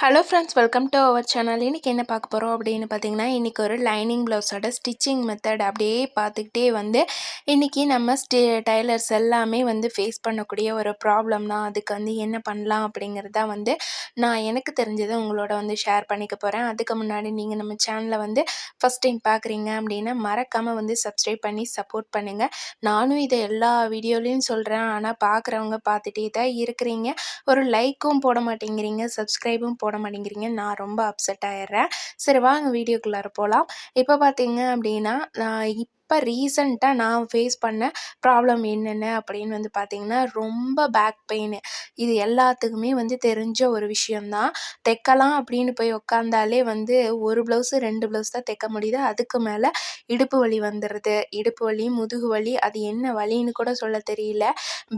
Hello friends welcome to our channel இன்றைக்கி என்ன பார்க்க போகிறோம் அப்படின்னு பார்த்தீங்கன்னா இன்றைக்கி ஒரு லைனிங் ப்ளவுஸோட ஸ்டிச்சிங் மெத்தட் அப்படியே பார்த்துக்கிட்டே வந்து இன்றைக்கி நம்ம ஸ்டி டைலர்ஸ் எல்லாமே வந்து ஃபேஸ் பண்ணக்கூடிய ஒரு ப்ராப்ளம் தான் அதுக்கு வந்து என்ன பண்ணலாம் அப்படிங்கிறது தான் வந்து நான் எனக்கு தெரிஞ்சதை உங்களோட வந்து ஷேர் பண்ணிக்க போகிறேன் அதுக்கு முன்னாடி நீங்கள் நம்ம சேனலை வந்து ஃபஸ்ட் டைம் பார்க்குறீங்க அப்படின்னா மறக்காமல் வந்து சப்ஸ்கிரைப் பண்ணி சப்போர்ட் பண்ணுங்கள் நானும் இதை எல்லா வீடியோலையும் சொல்கிறேன் ஆனால் பார்க்குறவங்க பார்த்துட்டே தான் இருக்கிறீங்க. ஒரு லைக்கும் போட மாட்டேங்கிறீங்க சப்ஸ்கிரைபும் போட போட மாட்டேங்கிறீங்க. நான் ரொம்ப அப்செட் ஆயிடுறேன். சரி வாங்க வீடியோக்குள்ளார போகலாம் இப்போ பார்த்தீங்க அப்படின்னா நான் இப்போ ரீசண்டாக நான் ஃபேஸ் பண்ண ப்ராப்ளம் என்னென்ன அப்படின்னு வந்து பார்த்திங்கன்னா ரொம்ப பேக் பெயின் இது எல்லாத்துக்குமே வந்து தெரிஞ்ச ஒரு விஷயந்தான் தைக்கலாம் அப்படின்னு போய் உக்காந்தாலே வந்து ஒரு ப்ளவுஸு ரெண்டு ப்ளவுஸ் தான் தைக்க முடியுது. அதுக்கு மேலே இடுப்பு வலி வந்துடுது இடுப்பு வலி முதுகு வலி அது என்ன வலின்னு கூட சொல்ல தெரியல.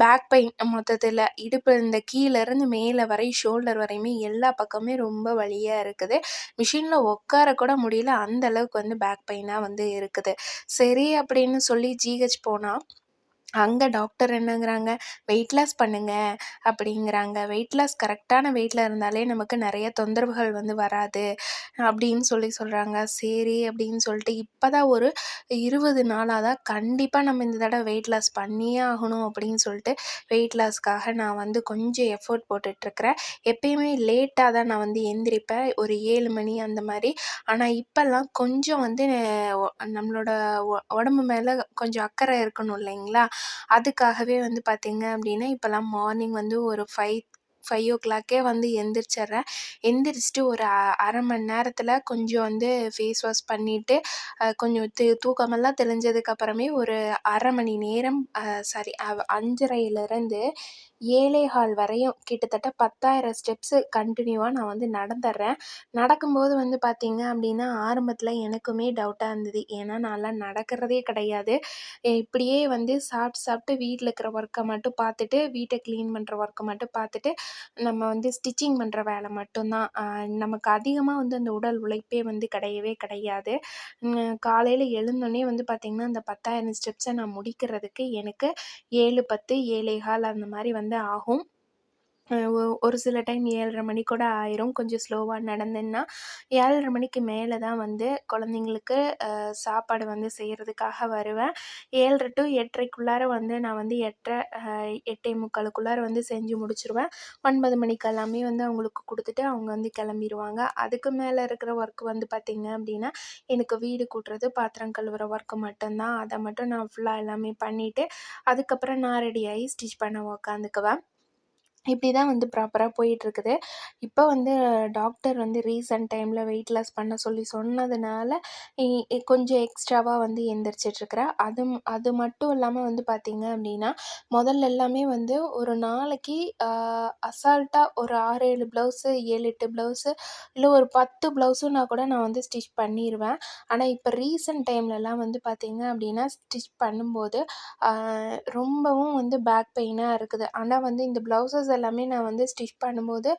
பேக் பெயின் மொத்தத்தில் இடுப்பு இந்த கீழேருந்து மேலே வரை ஷோல்டர் வரையுமே எல்லா பக்கமே ரொம்ப வலியாக இருக்குது. மிஷினில் உட்கார கூட முடியல. அந்த அளவுக்கு வந்து பேக் பெயினாக வந்து இருக்குது. சரி சரி அப்படின்னு சொல்லி ஜிஹெச் போனால் அங்கே டாக்டர் என்னங்கிறாங்க? வெயிட் லாஸ் பண்ணுங்க அப்படிங்கிறாங்க. வெயிட் லாஸ் கரெக்டான வெயிட்டில் இருந்தாலே நமக்கு நிறைய தொந்தரவுகள் வந்து வராது அப்படின்னு சொல்லி சொல்கிறாங்க சரி அப்படின்னு சொல்லிட்டு இப்போ தான் ஒரு இருபது நாளாக தான் கண்டிப்பாக நம்ம இந்த தடவை வெயிட் லாஸ் பண்ணியே ஆகணும் அப்படின்னு சொல்லிட்டு வெயிட் லாஸ்க்காக நான் வந்து கொஞ்சம் எஃபர்ட் போட்டுட்ருக்கிறேன். எப்பயுமே லேட்டாக தான் நான் வந்து எந்திரிப்பேன். ஒரு ஏழு மணி அந்த மாதிரி. ஆனால் இப்போல்லாம் கொஞ்சம் வந்து நம்மளோட உடம்பு மேலே கொஞ்சம் அக்கறை இருக்கணும் இல்லைங்களா? அதுக்காகவே வந்து பார்த்திங்க அப்படின்னா இப்போல்லாம் மார்னிங் வந்து ஒரு ஃபைவ் ஃபைவ் ஓ கிளாக்கே வந்து எந்திரிச்சிட்றேன் எந்திரிச்சிட்டு ஒரு அரை மணி நேரத்தில் கொஞ்சம் வந்து ஃபேஸ் வாஷ் பண்ணிவிட்டு கொஞ்சம் து தூக்கமெல்லாம் தெளிஞ்சதுக்கப்புறமே ஒரு அரை மணி நேரம் சாரி அஞ்சரையிலேருந்து ஏழே ஹால் வரையும் கிட்டத்தட்ட பத்தாயிரம் ஸ்டெப்ஸு கண்டினியூவாக நான் வந்து நடந்துடுறேன் நடக்கும்போது வந்து பார்த்திங்க அப்படின்னா ஆரம்பத்தில் எனக்குமே டவுட்டாக இருந்தது. ஏன்னா நான்லாம் நடக்கிறதே கிடையாது. இப்படியே வந்து சாப்பிட்டு சாப்பிட்டு வீட்டில் இருக்கிற ஒர்க்கை மட்டும் பார்த்துட்டு வீட்டை க்ளீன் பண்ணுற ஒர்க்கை மட்டும் பார்த்துட்டு நம்ம வந்து ஸ்டிச்சிங் பண்ணுற வேலை மட்டும்தான். நமக்கு அதிகமாக வந்து அந்த உடல் உழைப்பே வந்து கிடையவே கிடையாது. காலையில் எழுந்தோடனே வந்து பார்த்திங்கன்னா அந்த பத்தாயிரம் ஸ்டெப்ஸை நான் முடிக்கிறதுக்கு எனக்கு ஏழு பத்து ஏழே அந்த மாதிரி வந்து வந்து ஆகும். ஒரு சில டைம் ஏழரை மணி கூட ஆயிரும். கொஞ்சம் ஸ்லோவாக நடந்தேன்னா ஏழரை மணிக்கு மேலே தான் வந்து குழந்தைங்களுக்கு சாப்பாடு வந்து செய்கிறதுக்காக வருவேன். ஏழரை டு எட்டரைக்குள்ளார வந்து நான் வந்து எட்டரை எட்டே முக்காலுக்குள்ளார வந்து செஞ்சு முடிச்சிருவேன். ஒன்பது மணிக்கு எல்லாமே வந்து அவங்களுக்கு கொடுத்துட்டு அவங்க வந்து கிளம்பிடுவாங்க அதுக்கு மேலே இருக்கிற ஒர்க் வந்து பார்த்திங்க அப்படின்னா எனக்கு வீடு கூட்டுறது பாத்திரம் கழுவுற ஒர்க்கு மட்டும்தான். அதை மட்டும் நான் ஃபுல்லாக எல்லாமே பண்ணிவிட்டு அதுக்கப்புறம் நான் ரெடி ஆகி ஸ்டிச் பண்ண உக்காந்துக்குவேன். இப்படி தான் வந்து ப்ராப்பராக போயிட்டுருக்குது. இப்போ வந்து டாக்டர் வந்து ரீசன்ட் டைமில் வெயிட் லாஸ் பண்ண சொல்லி சொன்னதுனால கொஞ்சம் எக்ஸ்ட்ராவாக வந்து எந்திரிச்சிட்ருக்கிறேன் அது அது மட்டும் இல்லாமல் வந்து பார்த்திங்க அப்படின்னா முதல்ல எல்லாமே வந்து ஒரு நாளைக்கு அசால்ட்டாக ஒரு ஆறு ஏழு ப்ளவுஸு ஏழு எட்டு ப்ளவுஸு இல்லை ஒரு பத்து ப்ளவுஸுன்னா கூட நான் வந்து ஸ்டிச் பண்ணிடுவேன் ஆனால் இப்போ ரீசன்ட் டைம்லலாம் வந்து பார்த்திங்க அப்படின்னா ஸ்டிச் பண்ணும்போது ரொம்பவும் வந்து பேக் பெயினாக இருக்குது. ஆனால் வந்து இந்த ப்ளவுஸஸ் எல்லாமே நான் வந்து ஸ்டிச் பண்ணும்போது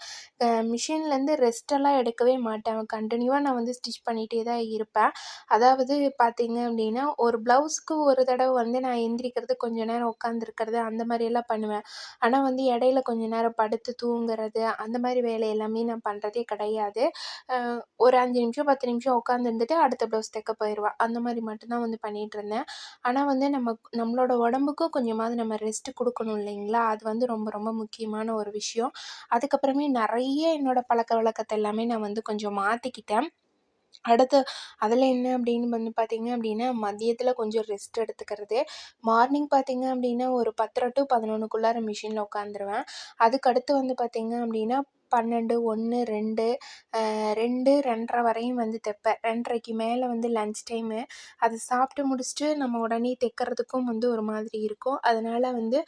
மிஷின்லேருந்து ரெஸ்ட்டெல்லாம் எடுக்கவே மாட்டேன். கண்டினியூவாக நான் வந்து ஸ்டிச் பண்ணிகிட்டே தான் இருப்பேன். அதாவது பார்த்தீங்க அப்படின்னா ஒரு ப்ளவுஸ்க்கு ஒரு தடவை வந்து நான் எந்திரிக்கிறது கொஞ்ச நேரம் உட்காந்துருக்கிறது அந்த மாதிரியெல்லாம் பண்ணுவேன். ஆனால் வந்து இடையில கொஞ்ச நேரம் படுத்து தூங்குறது அந்த மாதிரி வேலை எல்லாமே நான் பண்ணுறதே கிடையாது. ஒரு அஞ்சு நிமிஷம் பத்து நிமிஷம் உட்காந்துருந்துட்டு அடுத்த ப்ளவுஸ் தைக்க போயிடுவேன் அந்த மாதிரி மட்டும்தான் வந்து பண்ணிகிட்ருந்தேன் ஆனால் வந்து நம்ம நம்மளோட உடம்புக்கும் கொஞ்சமாவது நம்ம ரெஸ்ட்டு கொடுக்கணும் இல்லைங்களா? அது வந்து ரொம்ப ரொம்ப முக்கியமான முக்கியமான ஒரு விஷயம். அதுக்கப்புறமே நிறைய என்னோடய பழக்க வழக்கத்தை எல்லாமே நான் வந்து கொஞ்சம் மாற்றிக்கிட்டேன் அடுத்து அதில் என்ன அப்படின்னு வந்து பார்த்திங்க அப்படின்னா மதியத்தில் கொஞ்சம் ரெஸ்ட் எடுத்துக்கிறது. மார்னிங் பார்த்திங்க அப்படின்னா ஒரு பத்தரை டு பதினொன்றுக்குள்ளார மிஷினில் உட்காந்துருவேன். அதுக்கடுத்து வந்து பார்த்திங்க அப்படின்னா பன்னெண்டு ஒன்று ரெண்டு ரெண்டு ரெண்டரை வரையும் வந்து தைப்பேன். ரெண்டரைக்கு மேலே வந்து லன்ச் டைமு அது சாப்பிட்டு முடிச்சுட்டு நம்ம உடனே தைக்கிறதுக்கும் வந்து ஒரு மாதிரி இருக்கும். அதனால் வந்து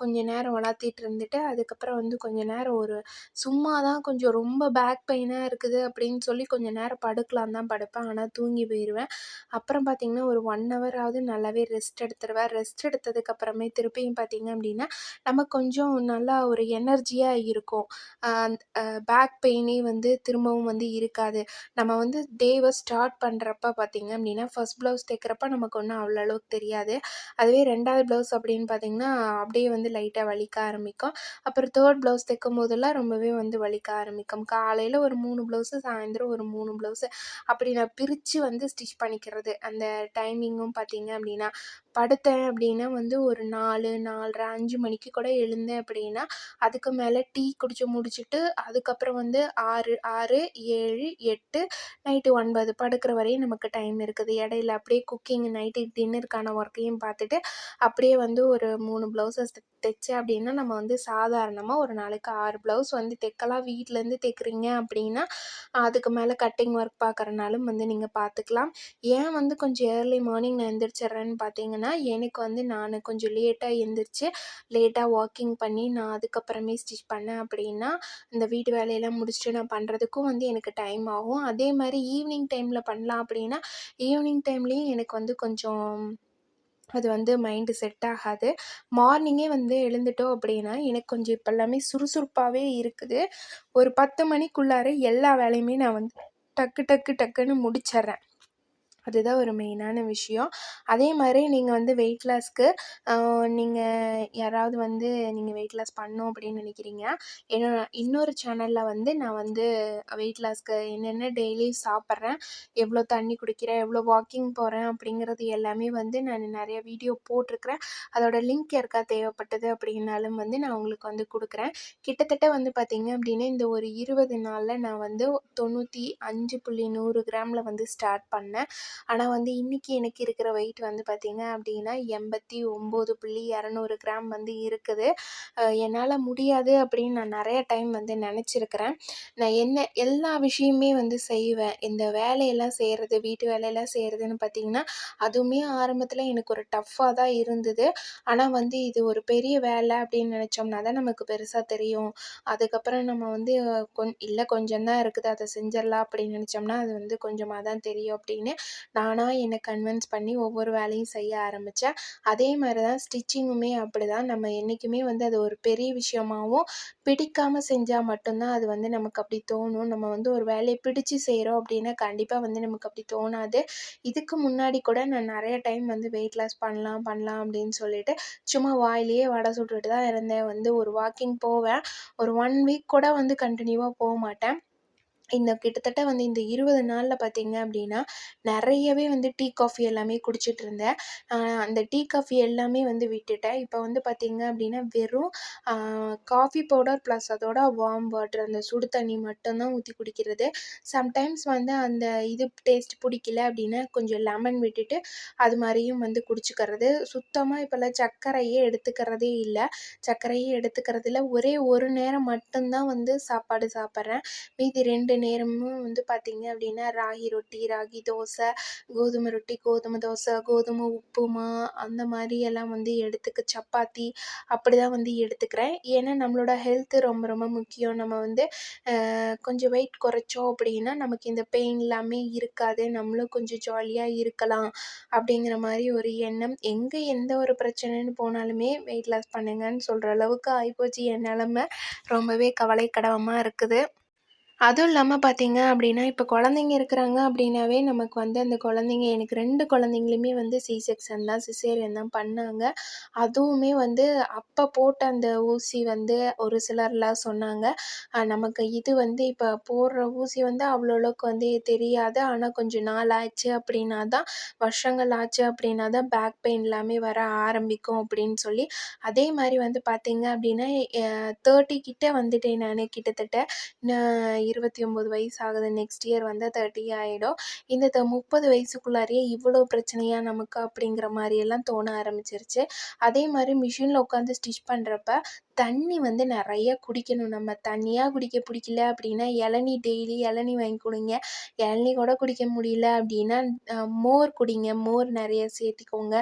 கொஞ்ச நேரம் வளர்த்திட்டு இருந்துட்டு அதுக்கப்புறம் வந்து கொஞ்ச நேரம் ஒரு சும்மா தான் கொஞ்சம் ரொம்ப பேக் பெயினாக இருக்குது அப்படின்னு சொல்லி கொஞ்சம் நேரம் படுக்கலாம் தான் படுப்பேன். ஆனால் தூங்கி போயிடுவேன் அப்புறம் பார்த்திங்கன்னா ஒரு ஒன் ஹவராவது நல்லாவே ரெஸ்ட் எடுத்துருவேன். ரெஸ்ட் எடுத்ததுக்கப்புறமே திருப்பியும் பார்த்திங்க அப்படின்னா நம்ம கொஞ்சம் நல்லா ஒரு எனர்ஜியாக இருக்கும். பேக் பெயினே வந்து திரும்பவும் வந்து இருக்காது. நம்ம வந்து டேவை ஸ்டார்ட் பண்ணுறப்ப பார்த்திங்க அப்படின்னா ஃபஸ்ட் ப்ளவுஸ் தைக்கிறப்ப நமக்கு ஒன்றும் அவ்வளோ அளவுக்கு தெரியாது. அதுவே ரெண்டாவது ப்ளவுஸ் அப்படின்னு பார்த்திங்கன்னா அப்படியே வந்து லைட்டாக வலிக்க ஆரம்பிக்கும். அப்புறம் தேர்ட் ப்ளவுஸ் தைக்கும் போதெல்லாம் ரொம்பவே வந்து வலிக்க ஆரம்பிக்கும். காலையில் ஒரு மூணு ப்ளவுஸு சாயந்தரம் ஒரு மூணு ப்ளவுஸு அப்படி நான் பிரித்து வந்து ஸ்டிச் பண்ணிக்கிறது. அந்த டைமிங்கும் பார்த்திங்க அப்படின்னா படுத்தேன் அப்படின்னா வந்து ஒரு நாலு நாலரை அஞ்சு மணிக்கு கூட எழுந்தேன் அப்படின்னா அதுக்கு மேலே டீ குடிச்சு முடிச்சுட்டு அதுக்கப்புறம் வந்து ஆறு ஆறு ஏழு எட்டு நைட்டு ஒன்பது படுக்கிற வரையும் நமக்கு டைம் இருக்குது. இடையில அப்படியே குக்கிங் நைட்டு டின்னருக்கான ஒர்க்கையும் பார்த்துட்டு அப்படியே வந்து ஒரு மூணு ப்ளவுஸஸ் தைச்சேன் அப்படின்னா நம்ம வந்து சாதாரணமாக ஒரு நாளைக்கு ஆறு ப்ளவுஸ் வந்து தைக்கலாம். வீட்டிலேருந்து தைக்கிறீங்க அப்படின்னா அதுக்கு மேலே கட்டிங் ஒர்க் பார்க்குறனாலும் வந்து நீங்கள் பார்த்துக்கலாம். ஏன் வந்து கொஞ்சம் ஏர்லி மார்னிங் நான் எந்திரிச்சிட்றேன்னு பார்த்தீங்கன்னா எனக்கு வந்து நான் கொஞ்சம் லேட்டாக எழுந்திரிச்சு லேட்டாக வாக்கிங் பண்ணி நான் அதுக்கப்புறமே ஸ்டிச் பண்ணேன் அப்படின்னா இந்த வீட்டு வேலையெல்லாம் முடிச்சுட்டு நான் பண்ணுறதுக்கும் வந்து எனக்கு டைம் ஆகும். அதே மாதிரி ஈவினிங் டைமில் பண்ணலாம் அப்படின்னா ஈவினிங் டைம்லேயும் எனக்கு வந்து கொஞ்சம் அது வந்து மைண்டு செட் ஆகாது. மார்னிங்கே வந்து எழுந்துட்டோம் அப்படின்னா எனக்கு கொஞ்சம் இப்போ எல்லாமே சுறுசுறுப்பாகவே இருக்குது. ஒரு பத்து மணிக்குள்ளார எல்லா வேலையுமே நான் வந்து டக்கு டக்கு டக்குன்னு முடிச்சிட்றேன். அதுதான் ஒரு மெயினான விஷயம். அதே மாதிரி நீங்கள் வந்து வெயிட் லாஸ்க்கு நீங்கள் யாராவது வந்து நீங்கள் வெயிட் லாஸ் பண்ணணும் அப்படின்னு நினைக்கிறீங்க. ஏன்னா இன்னொரு சேனலில் வந்து நான் வந்து வெயிட் லாஸ்க்கு என்னென்ன டெய்லி சாப்பிட்றேன் எவ்வளோ தண்ணி குடிக்கிறேன் எவ்வளோ வாக்கிங் போகிறேன் அப்படிங்கிறது எல்லாமே வந்து நான் நிறைய வீடியோ போட்டிருக்கிறேன். அதோட லிங்க் யாருக்கா தேவைப்பட்டது அப்படின்னாலும் வந்து நான் உங்களுக்கு வந்து கொடுக்குறேன். கிட்டத்தட்ட வந்து பார்த்திங்க அப்படின்னா இந்த ஒரு இருபது நாளில் நான் வந்து தொண்ணூற்றி அஞ்சு புள்ளி நூறு கிராமில் வந்து ஸ்டார்ட் பண்ணேன். ஆனால் வந்து இன்றைக்கி எனக்கு இருக்கிற வெயிட் வந்து பார்த்திங்க அப்படின்னா எண்பத்தி ஒம்பது புள்ளி இரநூறு கிராம் வந்து இருக்குது. என்னால் முடியாது அப்படின்னு நான் நிறைய டைம் வந்து நினச்சிருக்கிறேன். நான் என்ன எல்லா விஷயமே வந்து செய்வேன். இந்த வேலையெல்லாம் செய்கிறது வீட்டு வேலையெல்லாம் செய்கிறதுன்னு பார்த்திங்கன்னா அதுவுமே ஆரம்பத்தில் எனக்கு ஒரு டஃப்பாக தான் இருந்தது. ஆனால் வந்து இது ஒரு பெரிய வேலை அப்படின்னு நினச்சோம்னா தான் நமக்கு பெருசாக தெரியும். அதுக்கப்புறம் நம்ம வந்து கொஞ் இல்லை கொஞ்சம் தான் இருக்குது அதை செஞ்சிடலாம் அப்படின்னு நினச்சோம்னா அது வந்து கொஞ்சமாக தான் தெரியும் அப்படின்னு நானாக என்னை கன்வின்ஸ் பண்ணி ஒவ்வொரு வேலையும் செய்ய ஆரம்பித்தேன் அதே மாதிரி தான் ஸ்டிச்சிங்குமே அப்படி தான் நம்ம என்றைக்குமே வந்து அது ஒரு பெரிய விஷயமாகவும் பிடிக்காமல் செஞ்சால் மட்டும்தான் அது வந்து நமக்கு அப்படி தோணும். நம்ம வந்து ஒரு வேலையை பிடிச்சி செய்கிறோம் அப்படின்னா கண்டிப்பாக வந்து நமக்கு அப்படி தோணாது. இதுக்கு முன்னாடி கூட நான் நிறைய டைம் வந்து வெயிட் லாஸ் பண்ணலாம் பண்ணலாம் அப்படின்னு சொல்லிட்டு சும்மா வாயிலேயே வடை சுட்டுட்டு தான் இருந்தேன். வந்து ஒரு வாக்கிங் போவேன். ஒரு ஒன் வீக் கூட வந்து கண்டினியூவாக போக மாட்டேன். இந்த கிட்டத்தட்ட வந்து இந்த இருபது நாளில் பார்த்தீங்க அப்படின்னா நிறையவே வந்து டீ காஃபி எல்லாமே குடிச்சிட்டு இருந்தேன். அந்த டீ காஃபி எல்லாமே வந்து விட்டுட்டேன். இப்போ வந்து பார்த்தீங்க அப்படின்னா வெறும் காஃபி பவுடர் ப்ளஸ் அதோட வார்ம் வாட்டர் அந்த சுடு தண்ணி மட்டும்தான் ஊற்றி குடிக்கிறது. சம்டைம்ஸ் வந்து அந்த இது டேஸ்ட் பிடிக்கல அப்படின்னா கொஞ்சம் லெமன் விட்டுட்டு அது மாதிரியும் வந்து குடிச்சிக்கிறது. சுத்தமாக இப்போல்லாம் சர்க்கரையே எடுத்துக்கிறதே இல்லை. சர்க்கரையே எடுத்துக்கிறதில்ல ஒரே ஒரு நேரம் மட்டும்தான் வந்து சாப்பாடு சாப்பிட்றேன். மீதி ரெண்டு நேரமும் வந்து பார்த்திங்க அப்படின்னா ராகி ரொட்டி ராகி தோசை கோதுமை ரொட்டி கோதுமை தோசை கோதுமை உப்புமா அந்த மாதிரி எல்லாம் வந்து எடுத்துக்க சப்பாத்தி அப்படி தான் வந்து எடுத்துக்கிறேன். ஏன்னா நம்மளோட ஹெல்த்து ரொம்ப ரொம்ப முக்கியம். நம்ம வந்து கொஞ்சம் வெயிட் குறைச்சோம் அப்படின்னா நமக்கு இந்த பெயின் எல்லாமே இருக்காது. நம்மளும் கொஞ்சம் ஜாலியாக இருக்கலாம் அப்படிங்கிற மாதிரி ஒரு எண்ணம். எங்கே எந்த ஒரு பிரச்சனைன்னு போனாலுமே வெயிட் லாஸ் பண்ணுங்கன்னு சொல்கிற அளவுக்கு ஆகிப்போச்சு என் நிலமை ரொம்பவே கவலைக்கிடமாக இருக்குது. அதுவும் இல்லாமல் பார்த்தீங்க அப்படின்னா இப்போ குழந்தைங்க இருக்கிறாங்க அப்படின்னாவே நமக்கு வந்து அந்த குழந்தைங்க எனக்கு ரெண்டு குழந்தைங்களுமே வந்து சி செக்ஷன் தான் சிசேரியன் தான் பண்ணாங்க. அதுவுமே வந்து அப்போ போட்ட அந்த ஊசி வந்து ஒரு சிலர்லாம் சொன்னாங்க. நமக்கு இது வந்து இப்போ போடுற ஊசி வந்து அவ்வளோ அளவுக்கு வந்து தெரியாது. ஆனால் கொஞ்சம் நாள் ஆச்சு அப்படின்னா தான் வருஷங்கள் ஆச்சு அப்படின்னா தான் பேக் பெயின் எல்லாமே வர ஆரம்பிக்கும் அப்படின்னு சொல்லி. அதே மாதிரி வந்து பார்த்தீங்க அப்படின்னா தேர்ட்டி கிட்டே வந்துட்டேன் நான் கிட்டத்தட்ட. இருபத்தி ஒம்பது வயசு ஆகுது நெக்ஸ்ட் இயர் வந்து தேர்ட்டி ஆகிடும் இந்த த முப்பது வயசுக்குள்ளாரையே இவ்வளோ பிரச்சனையாக நமக்கு அப்படிங்கிற மாதிரியெல்லாம் தோண ஆரம்பிச்சிருச்சு. அதே மாதிரி மிஷினில் உட்காந்து ஸ்டிச் பண்ணுறப்ப தண்ணி வந்து நிறைய குடிக்கணும். நம்ம தண்ணியாக குடிக்க பிடிக்கல அப்படின்னா இளநி டெய்லி இளநி வாங்கி கொடுங்க. இளநி கூட குடிக்க முடியல அப்படின்னா மோர் குடிங்க. மோர் நிறைய சேர்த்திக்கோங்க.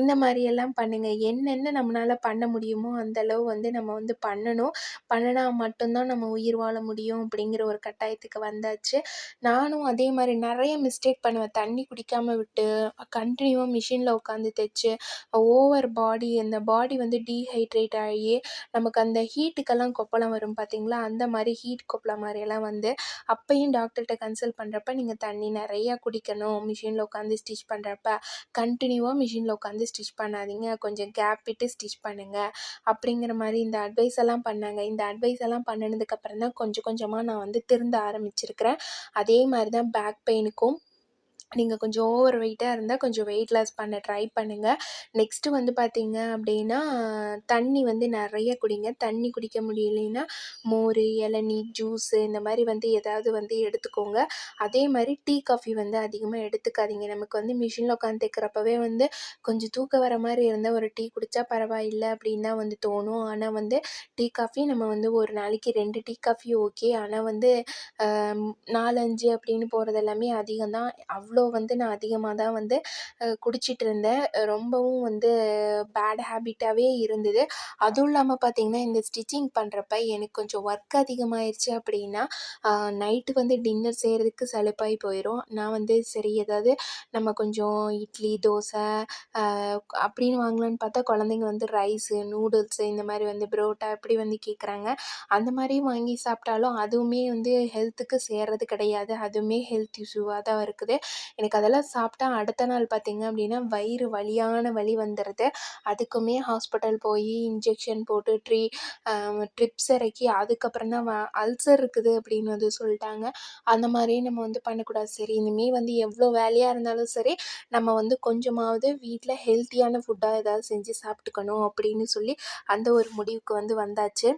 இந்த மாதிரியெல்லாம் பண்ணுங்கள் என்னென்ன நம்மளால் பண்ண முடியுமோ அந்தளவு வந்து நம்ம வந்து பண்ணணும். பண்ணினா மட்டும்தான் நம்ம உயிர் வாழ முடியும் அப்படிங்கிற ஒரு கட்டாயத்துக்கு வந்தாச்சு. நானும் அதே மாதிரி நிறைய மிஸ்டேக் பண்ணுவேன். தண்ணி குடிக்காமல் விட்டு கண்டினியூவாக மிஷினில் உட்காந்து தைச்சு ஓவர் பாடி அந்த பாடி வந்து டீஹைட்ரேட் ஆகி நமக்கு அந்த ஹீட்டுக்கெல்லாம் கொப்பளம் வரும் பார்த்தீங்களா அந்த மாதிரி ஹீட் கொப்பளம் மாதிரியெல்லாம் வந்து அப்பயும் டாக்டர்கிட்ட கன்சல்ட் பண்ணுறப்ப நீங்கள் தண்ணி நிறையா குடிக்கணும். மிஷினில் உட்காந்து ஸ்டிச் பண்ணுறப்ப கண்டினியூவாக மிஷினில் உட்காந்து ஸ்டிச் பண்ணாதீங்க. கொஞ்சம் கேப் விட்டு ஸ்டிச் பண்ணுங்கள் அப்படிங்கிற மாதிரி இந்த அட்வைஸ் எல்லாம் பண்ணாங்க. இந்த அட்வைஸ் எல்லாம் பண்ணினதுக்கப்புறம் தான் கொஞ்சம் கொஞ்சமாக நான் வந்து திருந்த ஆரம்பிச்சிருக்கிறேன். அதே மாதிரி தான் பேக் பெயினுக்கும் நீங்கள் கொஞ்சம் ஓவர் வெயிட்டாக இருந்தால் கொஞ்சம் வெயிட் லாஸ் பண்ண ட்ரை பண்ணுங்கள் நெக்ஸ்ட்டு வந்து பார்த்தீங்க அப்படின்னா தண்ணி வந்து நிறைய குடிங்க. தண்ணி குடிக்க முடியலைன்னா மோர் இளநீ ஜூஸு இந்த மாதிரி வந்து ஏதாவது வந்து எடுத்துக்கோங்க. அதே மாதிரி டீ காஃபி வந்து அதிகமாக எடுத்துக்காதீங்க. நமக்கு வந்து மிஷினில் உட்காந்து தைக்கிறப்பவே வந்து கொஞ்சம் தூக்கம் வர மாதிரி இருந்தால் ஒரு டீ குடித்தா பரவாயில்லை அப்படின்னு தான் வந்து தோணும். ஆனால் வந்து டீ காஃபி நம்ம வந்து ஒரு நாளைக்கு ரெண்டு டீ காஃபி ஓகே ஆனால் வந்து நாலஞ்சு அப்படின்னு போகிறது எல்லாமே அதிகம் தான். அவ்வளோ அவ்வளோ வந்து நான் அதிகமாக தான் வந்து குடிச்சிட்டு இருந்தேன் ரொம்பவும் வந்து பேட் ஹேபிட்டாகவே இருந்தது. அதுவும் இல்லாமல் பார்த்திங்கன்னா இந்த ஸ்டிச்சிங் பண்ணுறப்ப எனக்கு கொஞ்சம் ஒர்க் அதிகமாகிடுச்சு அப்படின்னா நைட்டு வந்து டின்னர் செய்கிறதுக்கு சலுப்பாகி போயிடும் நான் வந்து சரி ஏதாவது நம்ம கொஞ்சம் இட்லி தோசை அப்படின்னு வாங்கலான்னு பார்த்தா குழந்தைங்க வந்து ரைஸு நூடுல்ஸு இந்த மாதிரி வந்து புரோட்டா இப்படி வந்து கேட்குறாங்க அந்த மாதிரி வாங்கி சாப்பிட்டாலும் அதுவுமே வந்து ஹெல்த்துக்கு சேர்றது கிடையாது. அதுவுமே ஹெல்த் இஷ்யூவாக தான் இருக்குது. எனக்கு அதெல்லாம் சாப்பிட்டா அடுத்த நாள் பார்த்திங்க அப்படின்னா வயிறு வலியான வலி வந்துடுது அதுக்குமே ஹாஸ்பிட்டல் போய் இன்ஜெக்ஷன் போட்டு ட்ரீ ட்ரிப்ஸ் இறக்கி அதுக்கப்புறம் தான் வ அல்சர் இருக்குது அப்படின்னு வந்து சொல்லிட்டாங்க. அந்த மாதிரி நம்ம வந்து பண்ணக்கூடாது. சரி இனிமேல் வந்து எவ்வளோ வேலையாக இருந்தாலும் சரி நம்ம வந்து கொஞ்சமாவது வீட்டில் ஹெல்த்தியான ஃபுட்டாக ஏதாவது செஞ்சு சாப்பிட்டுக்கணும் அப்படின்னு சொல்லி அந்த ஒரு முடிவுக்கு வந்து வந்தாச்சு.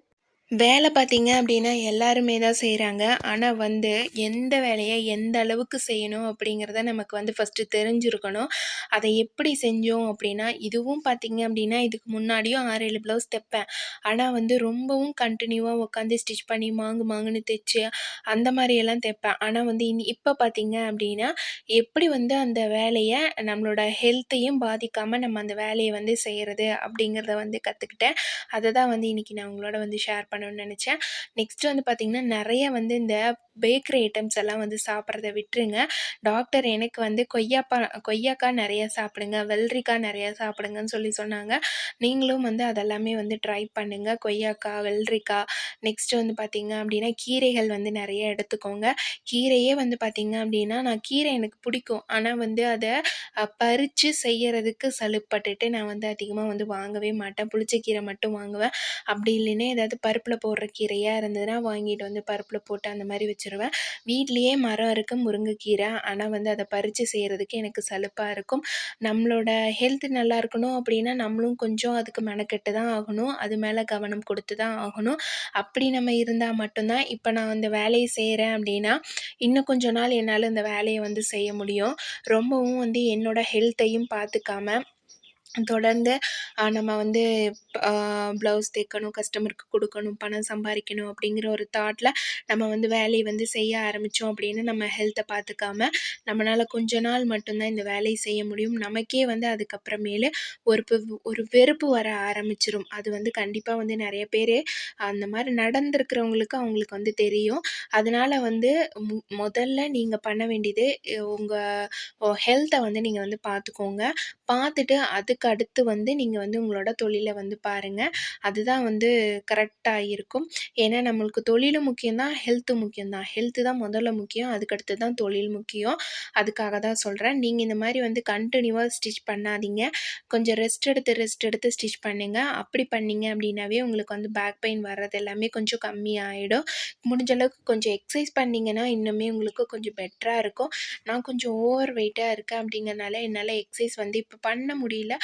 வேலை பார்த்தீங்க அப்படின்னா எல்லாருமே தான் செய்கிறாங்க ஆனால் வந்து எந்த வேலையை எந்த அளவுக்கு செய்யணும் அப்படிங்கிறத நமக்கு வந்து ஃபஸ்ட்டு தெரிஞ்சிருக்கணும். அதை எப்படி செஞ்சோம் அப்படின்னா இதுவும் பார்த்தீங்க அப்படின்னா இதுக்கு முன்னாடியும் ஆறு ஏழு ப்ளவுஸ் தைப்பேன். ஆனால் வந்து ரொம்பவும் கண்டினியூவாக உட்காந்து ஸ்டிச் பண்ணி மாங்கு மாங்குன்னு தைச்சு அந்த மாதிரியெல்லாம் தைப்பேன். ஆனால் வந்து இனி இப்போ பார்த்தீங்க அப்படின்னா எப்படி வந்து அந்த வேலையை நம்மளோட ஹெல்த்தையும் பாதிக்காமல் நம்ம அந்த வேலையை வந்து செய்கிறது அப்படிங்கிறத வந்து கற்றுக்கிட்டேன் அதை தான் வந்து இன்றைக்கி நான் உங்களோட வந்து ஷேர் பண்ண பண்ணணும்னு நினச்சேன். நெக்ஸ்ட்டு வந்து பார்த்திங்கன்னா நிறைய வந்து இந்த பேக்கரி ஐட்டம்ஸ் எல்லாம் வந்து சாப்பிட்றத விட்டுருங்க. டாக்டர் எனக்கு வந்து கொய்யாப்பா கொய்யாக்காய் நிறைய சாப்பிடுங்க வெள்ளரிக்காய் நிறையா சாப்பிடுங்கன்னு சொல்லி சொன்னாங்க. நீங்களும் வந்து அதெல்லாமே வந்து ட்ரை பண்ணுங்கள் கொய்யாக்காய் வெள்ளரிக்காய். நெக்ஸ்ட்டு வந்து பார்த்திங்க அப்படின்னா கீரைகள் வந்து நிறைய எடுத்துக்கோங்க. கீரையே வந்து பார்த்திங்க அப்படின்னா நான் கீரை எனக்கு பிடிக்கும். ஆனால் வந்து அதை பறித்து செய்யறதுக்கு சலுப்பட்டுட்டு நான் வந்து அதிகமாக வந்து வாங்கவே மாட்டேன். புளிச்ச கீரை மட்டும் வாங்குவேன். அப்படி இல்லைன்னா ஏதாவது பருப்பு பருப்பில் போடுற கீரையாக இருந்ததுன்னா வாங்கிட்டு வந்து பருப்பில் போட்டு அந்த மாதிரி வச்சுருவேன். வீட்லேயே மரம் இருக்குது முருங்கைக்கீரை. ஆனால் வந்து அதை பறித்து செய்கிறதுக்கு எனக்கு சலுப்பாக இருக்கும். நம்மளோட ஹெல்த் நல்லா இருக்கணும் அப்படின்னா நம்மளும் கொஞ்சம் அதுக்கு மெனக்கெட்டு தான் ஆகணும். அது மேலே கவனம் கொடுத்து தான் ஆகணும். அப்படி நம்ம இருந்தால் மட்டும்தான். இப்போ நான் அந்த வேலையை செய்கிறேன் அப்படின்னா இன்னும் கொஞ்ச நாள் என்னால் இந்த வேலையை வந்து செய்ய முடியும். ரொம்பவும் வந்து என்னோடய ஹெல்த்தையும் பார்த்துக்காம தொடர்ந்து நம்ம வந்து ப்ளவுஸ் தைக்கணும் கஸ்டமருக்கு கொடுக்கணும் பணம் சம்பாதிக்கணும் அப்படிங்கிற ஒரு தாட்டில் நம்ம வந்து வேலையை வந்து செய்ய ஆரம்பித்தோம் அப்படின்னு நம்ம ஹெல்த்தை பார்த்துக்காம நம்மளால் கொஞ்ச நாள் மட்டும்தான் இந்த வேலையை செய்ய முடியும். நமக்கே வந்து அதுக்கப்புறமேலு ஒரு ஒரு வெறுப்பு வர ஆரம்பிச்சிரும். அது வந்து கண்டிப்பாக வந்து நிறைய பேர் அந்த மாதிரி நடந்திருக்கிறவங்களுக்கு அவங்களுக்கு வந்து தெரியும். அதனால் வந்து முதல்ல நீங்கள் பண்ண வேண்டியது உங்கள் ஹெல்த்தை வந்து நீங்கள் வந்து பார்த்துக்கோங்க. பார்த்துட்டு அதுக்கு அடுத்து வந்து நீங்கள் வந்து உங்களோட தொழிலை வந்து பாருங்கள் அதுதான் வந்து கரெக்டாக இருக்கும். ஏன்னா நம்மளுக்கு தொழிலும் முக்கியம் தான் ஹெல்த்தும் முக்கியம்தான் ஹெல்த்து தான். முதல்ல முக்கியம் அதுக்கடுத்து தான் தொழில் முக்கியம். அதுக்காக தான் சொல்கிறேன் நீங்கள் இந்த மாதிரி வந்து கண்டினியூவாக ஸ்டிச் பண்ணாதீங்க. கொஞ்சம் ரெஸ்ட் எடுத்து ரெஸ்ட் எடுத்து ஸ்டிச் பண்ணுங்கள் அப்படி பண்ணிங்க அப்படின்னாவே உங்களுக்கு வந்து பேக் பெயின் வர்றது எல்லாமே கொஞ்சம் கம்மியாகிடும் முடிஞ்ச அளவுக்கு கொஞ்சம் எக்ஸசைஸ் பண்ணிங்கன்னா இன்னுமே உங்களுக்கு கொஞ்சம் பெட்டராக இருக்கும். நான் கொஞ்சம் ஓவர் வெயிட்டாக இருக்கேன் அப்படிங்கிறனால என்னால் எக்ஸசைஸ் வந்து இப்போ பண்ண முடியல.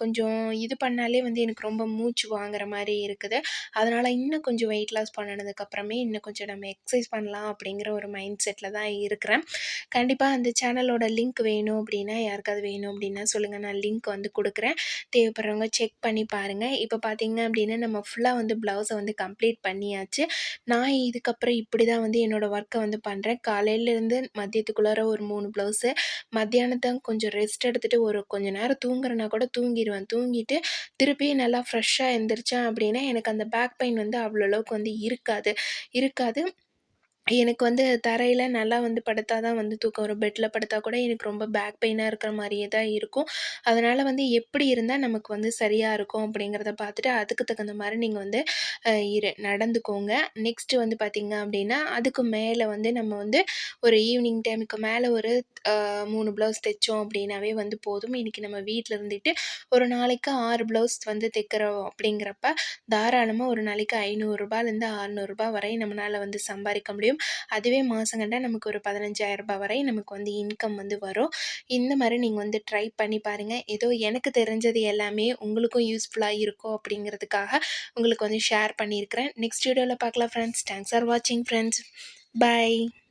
கொஞ்சம் இது பண்ணாலே வந்து எனக்கு ரொம்ப மூச்சு வாங்குற மாதிரி இருக்குது. அதனால் இன்னும் கொஞ்சம் வெயிட் லாஸ் பண்ணினதுக்கப்புறமே இன்னும் கொஞ்சம் நம்ம எக்ஸசைஸ் பண்ணலாம் அப்படிங்கிற ஒரு மைண்ட் செட்டில் தான் இருக்கிறேன். கண்டிப்பாக அந்த சேனலோட லிங்க் வேணும் அப்படின்னா யாருக்காவது வேணும் அப்படின்னா சொல்லுங்கள் நான் லிங்க் வந்து கொடுக்குறேன். தேவைப்படுறவங்க செக் பண்ணி பாருங்கள் இப்போ பார்த்தீங்க அப்படின்னா நம்ம ஃபுல்லாக வந்து ப்ளவுஸை வந்து கம்ப்ளீட் பண்ணியாச்சு. நான் இதுக்கப்புறம் இப்படி தான் வந்து என்னோடய ஒர்க்கை வந்து பண்ணுறேன் காலையிலேருந்து மதியத்துக்குள்ளார ஒரு மூணு ப்ளவுஸு மத்தியானத்தை கொஞ்சம் ரெஸ்ட் எடுத்துகிட்டு ஒரு கொஞ்சம் நேரம் தூங்குறேன்னா கூட தூங்கிடுவேன் தூங்கிட்டு திருப்பி நல்லா ஃப்ரெஷ்ஷாக எழுந்திரிச்சேன் அப்படின்னா எனக்கு அந்த பேக் பெயின் வந்து அவ்வளோ அளவுக்கு வந்து இருக்காது. இருக்காது. எனக்கு வந்து தரையில் நல்லா வந்து படுத்தால் தான் வந்து தூக்கம் வரும். பெட்டில் படுத்தால் கூட எனக்கு ரொம்ப பேக் பெயினாக இருக்கிற மாதிரியே தான் இருக்கும். அதனால் வந்து எப்படி இருந்தால் நமக்கு வந்து சரியாக இருக்கும் அப்படிங்கிறத பார்த்துட்டு, அதுக்கு தகுந்த மாதிரி நீங்கள் வந்து இரு நடந்துக்கோங்க. நெக்ஸ்ட்டு வந்து பார்த்திங்க அப்படின்னா, அதுக்கு மேலே வந்து நம்ம வந்து ஒரு ஈவினிங் டைமுக்கு மேலே ஒரு மூணு ப்ளவுஸ் தைச்சோம் அப்படின்னாவே வந்து போதும். இன்றைக்கி நம்ம வீட்டில் இருந்துட்டு ஒரு நாளைக்கு ஆறு ப்ளவுஸ் வந்து தைக்கிறோம் அப்படிங்கிறப்ப, தாராளமாக ஒரு நாளைக்கு ஐநூறுரூபாலேருந்து 500லேருந்து ரூ. 600 வரை நம்மளால் வந்து சம்பாதிக்க முடியும். அதுவே மாதம் கண்டா நமக்கு ஒரு பதினஞ்சாயிரம் ரூபாய் வரை நமக்கு வந்து இன்கம் வந்து வரும். இந்த மாதிரி நீங்கள் வந்து ட்ரை பண்ணி பாருங்கள் ஏதோ எனக்கு தெரிஞ்சது எல்லாமே உங்களுக்கும் யூஸ்ஃபுல்லாக இருக்கும் அப்படிங்கிறதுக்காக உங்களுக்கு வந்து ஷேர் பண்ணியிருக்கிறேன். நெக்ஸ்ட் வீடியோவில் பார்க்கலாம் ஃப்ரெண்ட்ஸ். தேங்க்ஸ் ஃபார் வாட்சிங் ஃப்ரெண்ட்ஸ். பை.